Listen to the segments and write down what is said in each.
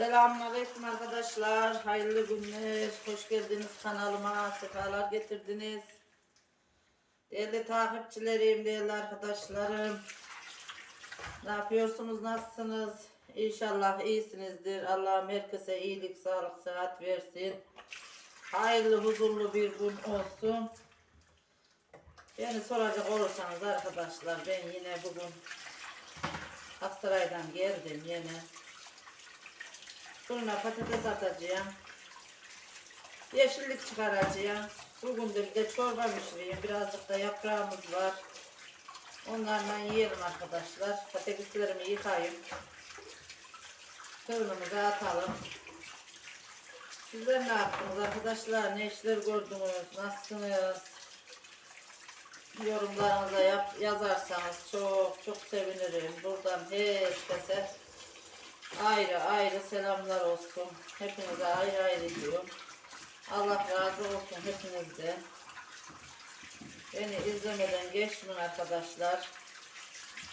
Selamünaleyküm arkadaşlar. Hayırlı günler. Hoş geldiniz kanalıma. Sefalar getirdiniz. Değerli takipçilerim, değerli arkadaşlarım. Ne yapıyorsunuz? Nasılsınız? İnşallah iyisinizdir. Allah'ım herkese iyilik, sağlık, sıhhat versin. Hayırlı, huzurlu bir gün olsun. Beni soracak olursanız arkadaşlar ben yine bugün Aksaray'dan geldim yine. Fırına patates atacağım. Yeşillik çıkaracağım. Bugün de bir de çorba pişireyim. Birazcık da yaprağımız var. Onlarla yiyelim arkadaşlar. Patateslerimi yıkayayım. Fırınımıza atalım. Sizler ne yaptınız arkadaşlar? Ne işler gördünüz? Nasılsınız? Yorumlarınıza yap, yazarsanız çok çok sevinirim. Buradan herkese ayrı ayrı selamlar olsun. Hepinize ayrı ayrı diyorum. Allah razı olsun hepinizden. Beni izlemeden geçmeyin arkadaşlar.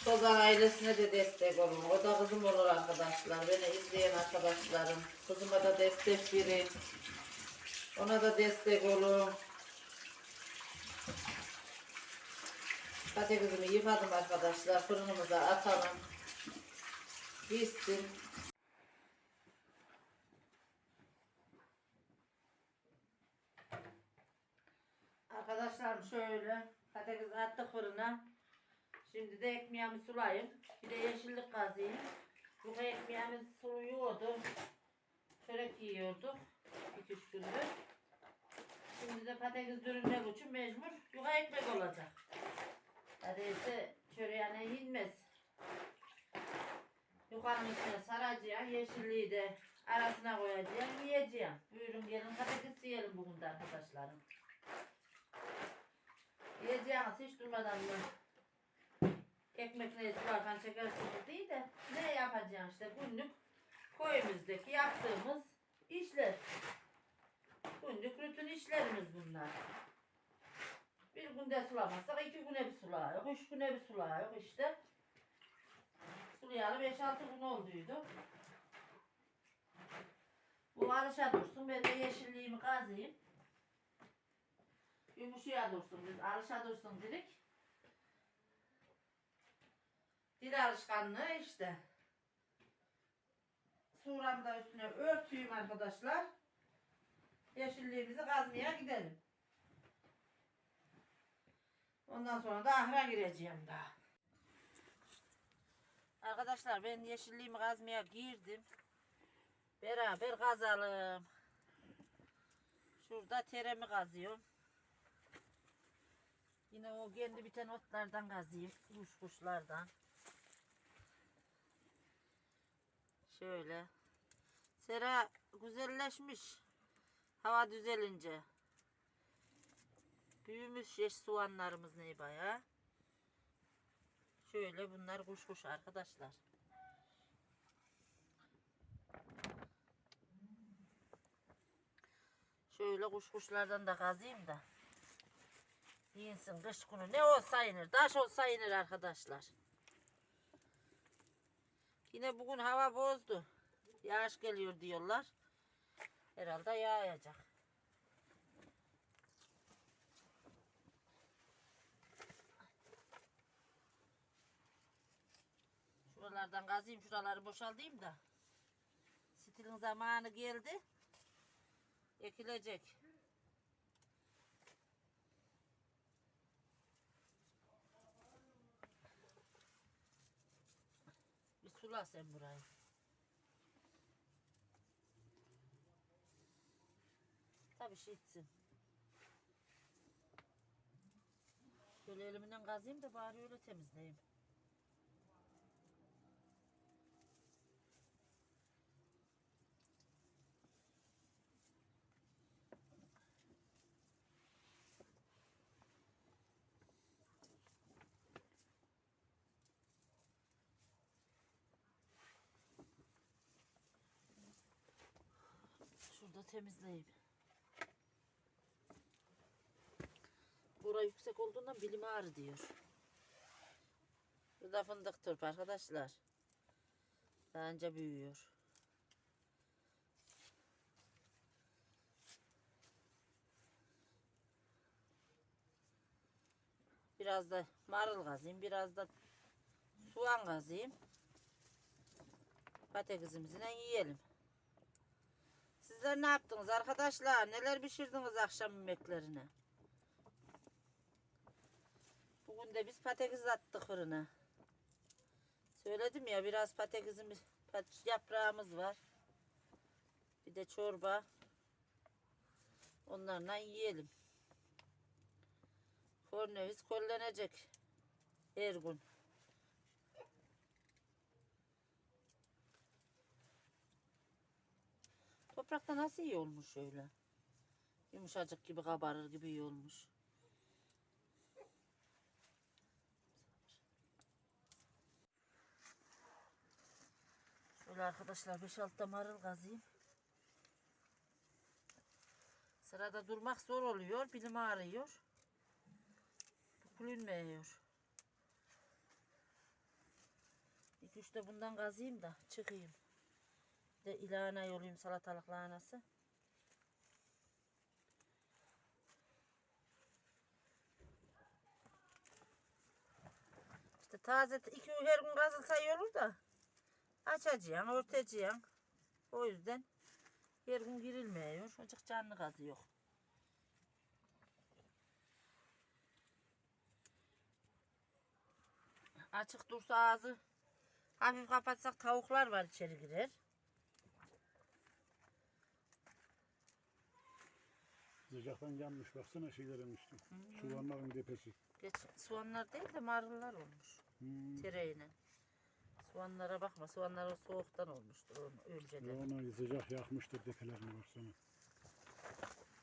Sozan ailesine de destek olun. O da kızım olur arkadaşlar. Beni izleyen arkadaşlarım. Kızıma da destek verin. Ona da destek olun. Patatesimi yıkadım arkadaşlar. Fırınımıza atalım. Pişsin. Arkadaşlarım şöyle patates attık fırına. Şimdi de ekmeğimi sulayayım. Bir de yeşillik kazıyım. Bu ekmeğimiz suluyordu. Çörek yiyorduk. 2-3 gündür. Şimdi de patates dürümler için mecbur yuka ekmek olacak. Patatesi çöreğine inmez. Yukarının içine saracağım. Yeşilliği de arasına koyacağım. Yiyeceğim. Buyurun gelin patates yiyelim bugün de arkadaşlarım. Yiyeceğiniz hiç durmadan mı? Ekmekle sularken çekersiniz değil de ne yapacağım işte günlük köyümüzdeki yaptığımız işler. Günlük rutin işlerimiz bunlar. Bir günde sulamazsak iki güne bir sulayık, üç güne bir sulayık işte. Sulayalı 5-6 gün olduydu. Bu alışa dursun, ben de yeşilliğimi kazıyım. Yumuşaya dursun, biz alışa dursun dedik. Dil alışkanlığı işte. Suramı da üstüne örtüyüm arkadaşlar. Yeşilliğimizi kazmaya gidelim. Ondan sonra da ahıra gireceğim daha. Arkadaşlar ben yeşilliğimi kazmaya girdim. Beraber kazalım. Şurada teremi kazıyorum. Yine o kendi biten otlardan kazıyım. Kuş kuşlardan. Şöyle. Sera güzelleşmiş. Hava düzelince. Büyümüş yeş soğanlarımız ne bayağı. Şöyle bunlar kuş kuş arkadaşlar. Şöyle kuş kuşlardan da kazayım da. Yiyinsin kış günü. Ne olsa yenir. Taş olsa yenir arkadaşlar. Yine bugün hava bozdu. Yağış geliyor diyorlar. Herhalde yağacak. Şuralardan kazayım, şuraları boşaltayım da. Stilin zamanı geldi. Ekilecek. Bir sula sen burayı. Tabii şey içsin. Şöyle elimden kazayım da bari öyle temizleyeyim. da temizleyeyim. Bura yüksek olduğundan bilim ağrı diyor. Bu da fındık turp arkadaşlar. Daha önce büyüyor. Biraz da marul kazayım. Biraz da soğan kazayım. Patatesimizi yiyelim. Sizler ne yaptınız arkadaşlar? Neler pişirdiniz akşam yemeklerine? Bugün de biz patates attık fırına. Söyledim ya biraz patatesimiz, pat- yaprağımız var. Bir de çorba. Onlarla yiyelim. Korneviz kollenecek. Her gün. Toprakta nasıl iyi olmuş öyle? Yumuşacık gibi kabarır gibi iyi olmuş. Şöyle arkadaşlar 5-6 marul kazayım. Sırada durmak zor oluyor. Bilim ağrıyor. Bükülünmüyor. İki üç de bundan kazayım da çıkayım. De ilana yolayım salatalık lahanası. İşte taze iki her gün kazılsa iyi olur da açacaksın, örteceksin. O yüzden her gün girilmiyor. Açık canlı gazı yok. Açık dursa ağzı hafif kapatsak tavuklar var içeri girer. Sıcaktan yanmış baksana şeylerin üstü. Soğanların tepesi. Geç soğanlar değil de marullar olmuş. Hmm. Tereyle. Soğanlara bakma. Soğanlar soğuktan olmuştur onu önceden. ona sıcak yakmıştır tepelerini baksana.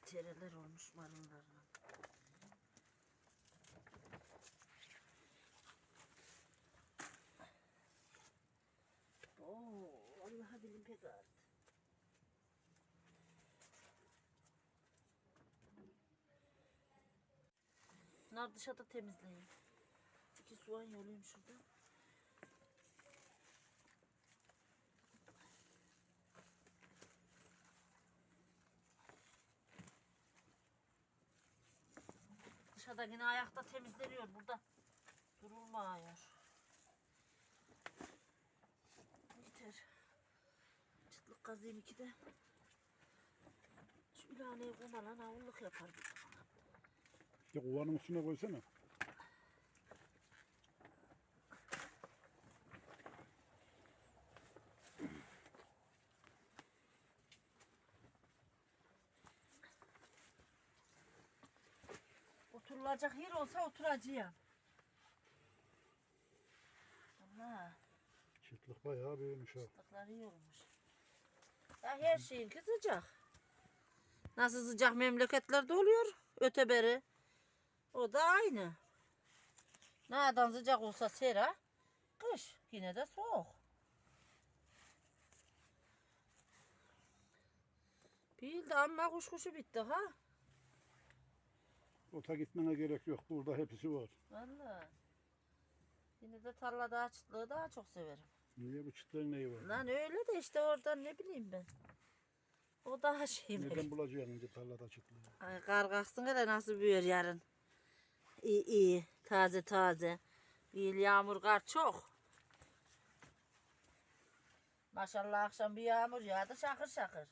Tereler olmuş marullarla. Oo, vallahi bilim pek ağrıdı. Bunlar dışarıda temizleyin. İki soğan yolayım şurada. Dışarıda yine ayakta temizleniyor. Burada durulmuyor. Yeter. Çıtlık kazayım iki de. Şu ilaneyi kumalan avulluk yapar bir zaman. Ya kovanın üstüne koysana. Oturulacak yer olsa oturacağım. Allah. Çıtlık bayağı büyümüş ha. Çıtlıklar iyi olmuş. Ya her şeyin sıcak. Nasıl sıcak memleketlerde oluyor öteberi. O da aynı. Nereden sıcak olsa sera, kış yine de soğuk. Bir de amma kuş kuşu bitti ha. Ota gitmene gerek yok. Burada hepsi var. Vallahi. Yine de tarlada çıtlığı daha çok severim. Niye bu çıtlığın neyi var? Lan öyle de işte oradan ne bileyim ben. O daha şey? Nereden bulacaksın önce tarlada çıtlığı? Ay kar kalksın hele nasıl büyür yarın. İyi iyi taze taze. Değil yağmur kar çok. Maşallah akşam bir yağmur yağdı şakır şakır.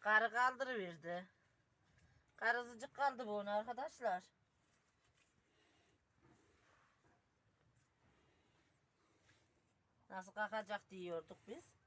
Karı kaldırıverdi. Karızıcık kaldı bu onu arkadaşlar. Nasıl kalkacak diyorduk biz.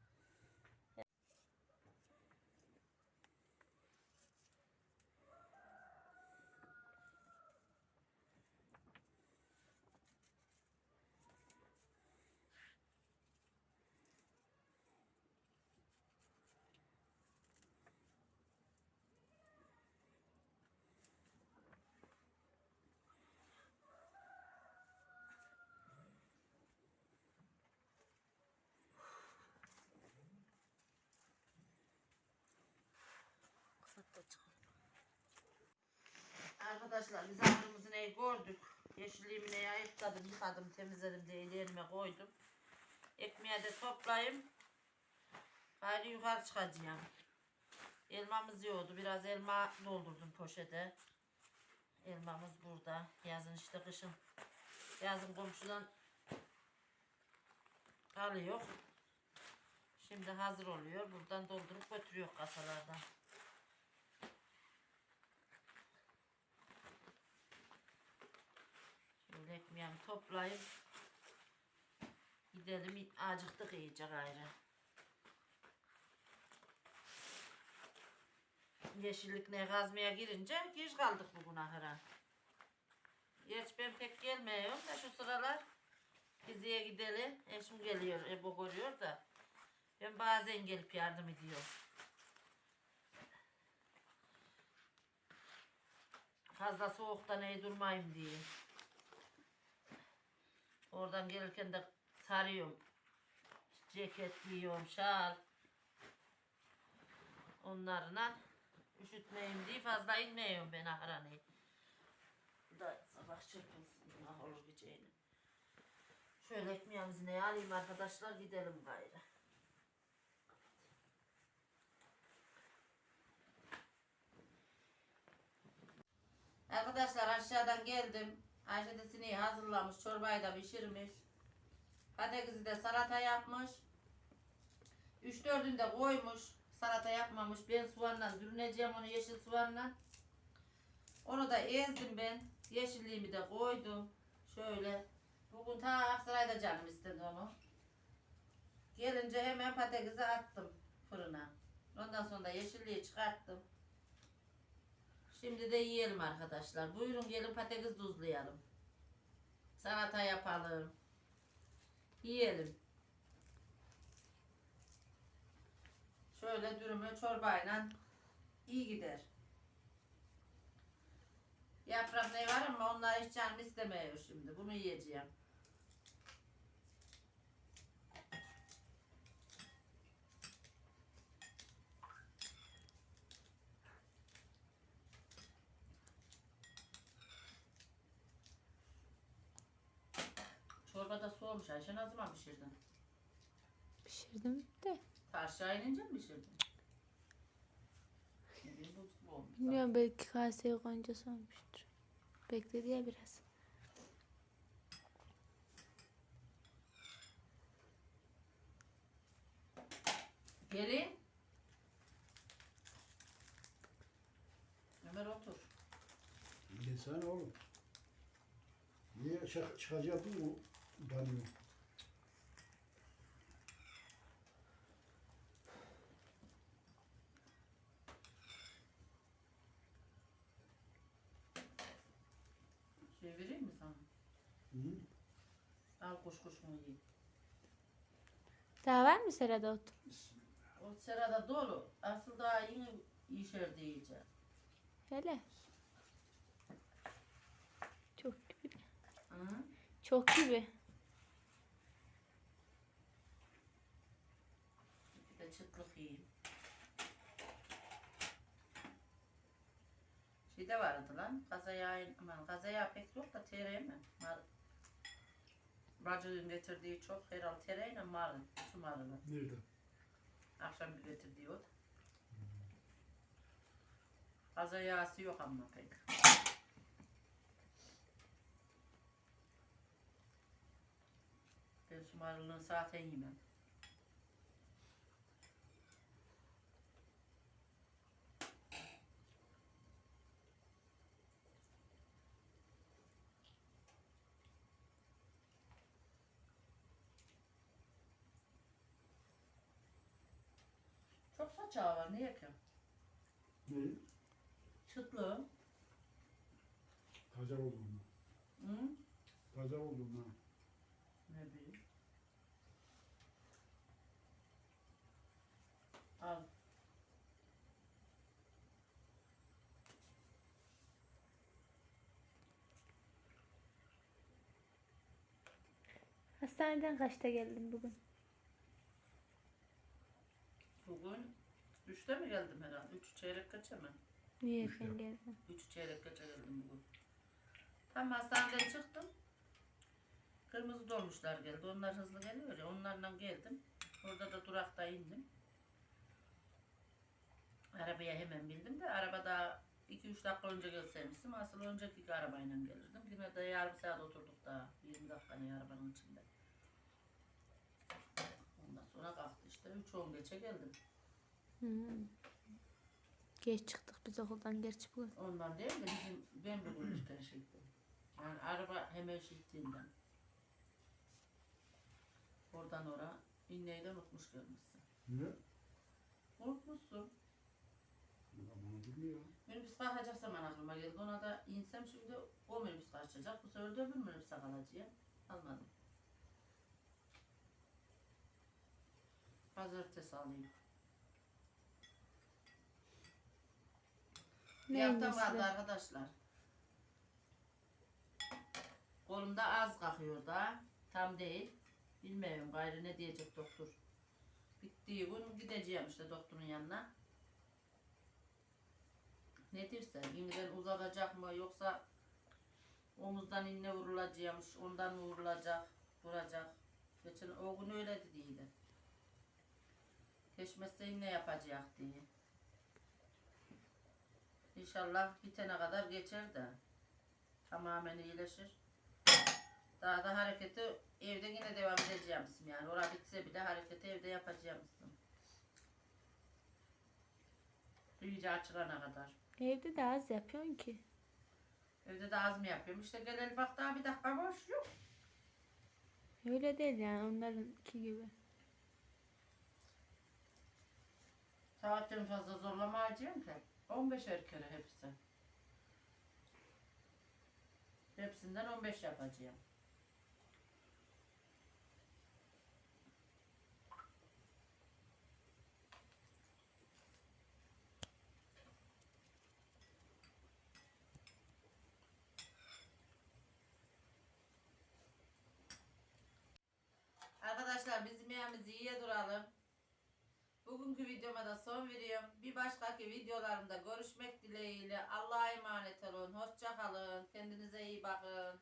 Arkadaşlar biz ahırımızı neyi gördük. Yeşilliğimi neyi ayıkladım, yıkadım, temizledim diye ellerime koydum. Ekmeğe de toplayayım. Gayrı yukarı çıkacağım. Elmamız yoğdu. Biraz elma doldurdum poşete. Elmamız burada. Yazın işte kışın. Yazın komşudan alıyor. Şimdi hazır oluyor. Buradan doldurup götürüyor kasalardan. Şöyle ekmeğimi toplayıp gidelim. Acıktık iyice gayrı. Yeşillik ne kazmaya girince geç kaldık bugün ahıra. Geç ben pek gelmiyorum da şu sıralar Diziye gidelim. Eşim geliyor, Ebo görüyor da. Ben bazen gelip yardım ediyorum. Fazla soğukta ne durmayayım diye. Oradan gelirken de sarıyorum. Ceket giyiyorum, şal. Onlarla üşütmeyeyim diye fazla inmiyorum ben ahranı. Da sabah çırpılsın. Ah olur geceyle. Şöyle ekmeğimizi ne alayım arkadaşlar gidelim gayrı. Arkadaşlar aşağıdan geldim. Ayşe hazırlamış. Çorbayı da pişirmiş. Patatesi de salata yapmış. 3-4'ünü de koymuş. Salata yapmamış. Ben soğanla dürüneceğim onu yeşil soğanla. Onu da ezdim ben. Yeşilliğimi de koydum. Şöyle. Bugün ta Aksaray'da canım istedi onu. Gelince hemen patatesi attım fırına. Ondan sonra da yeşilliği çıkarttım. Şimdi de yiyelim arkadaşlar. Buyurun gelin patates tuzlayalım. Salata yapalım. Yiyelim. Şöyle dürümü çorbayla iyi gider. Yaprak ne var ama onlar hiç canım istemiyor şimdi. Bunu yiyeceğim. Soğumuş Ayşe ne zaman pişirdin? Pişirdim de. Aşağı inince mi pişirdin? Ne bileyim olmuş. Bilmiyorum belki kaseye koyunca soğumuştur. Bekledi ya biraz. Gelin. Ömer otur. Yesene oğlum. Niye çık çıkacak bu banyo? Şey vereyim mi sana? Hı? Al kuş kuş mu yiyeyim? Daha var mı serada ot? O serada dolu. Asıl daha yeni işer diyeceğim. Hele. Çok gibi. Hı? Çok gibi. Bir de çıtlık yiyeyim. Şey de vardı lan. Kazaya, aman kazaya pek yok da tereyağı mı? Mar Bacının getirdiği çok herhal tereyağı marın. Şu marını. Nerede? Akşam getirdiği o. Kaza yağısı yok ama pek. Ben şu marılığını zaten yemem. Saçağı var. Niye ki? Ne? Çıtlı. Taze oldum Hı? ben. Taze oldum ben. Ne bileyim. Al. Hastaneden kaçta geldin bugün? Bugün üçte mi geldim herhalde? Üç çeyrek geçe mi? Niye sen geldin? Üç çeyrek geçe geldim bugün. Tam hastaneden çıktım. Kırmızı dolmuşlar geldi. Onlar hızlı geliyor ya. Onlarla geldim. Orada da durakta indim. Arabaya hemen bindim de arabada 2-3 dakika önce gelseymiştim. Asıl önceki arabayla gelirdim. Yine de yarım saat oturduk daha. 20 dakika ne arabanın içinde. Ondan sonra kalktı işte. 3-10 geçe geldim. Hmm. Geç çıktık biz okuldan gerçi bugün. Ondan değil de bizim ben bugün erken çıktım. Yani araba hemen çıktığından. Oradan oraya inneyi de unutmuş gelmişsin. Ne? Unutmuşsun. Bunu bilmiyor. Minibüs kalkacak zaman aklıma geldi. Ona da insem şimdi o minibüs kaçacak. Bu sefer de öbür minibüse kalacağım. Almadım. Pazartesi alayım. Neyin hafta vardı arkadaşlar. Kolumda az kalkıyor da. Tam değil. Bilmiyorum gayrı ne diyecek doktor. Bittiği gün gideceğim işte doktorun yanına. Ne derse yeniden uzatacak mı yoksa omuzdan inne vurulacakmış ondan mı vurulacak vuracak. Geçen o gün öyle dediydi. Geçmezse inne yapacak diye. İnşallah bitene kadar geçer de tamamen iyileşir. Daha da hareketi evde yine devam edeceğim yani. Orada bitse bile hareketi evde yapacağım. İyice açılana kadar. Evde de az yapıyorsun ki. Evde de az mı yapıyorum? İşte gel bak daha bir dakika boş yok. Öyle değil yani onlarınki gibi. Saatten fazla zorlamayacağım ki. 15 kere hepsi. Hepsinden 15 yapacağım. Arkadaşlar bizim yemeğimizi yiye duralım. Bugünkü videoma da son veriyorum. Bir başkaki videolarımda görüşmek dileğiyle. Allah'a emanet olun. Hoşça kalın. Kendinize iyi bakın.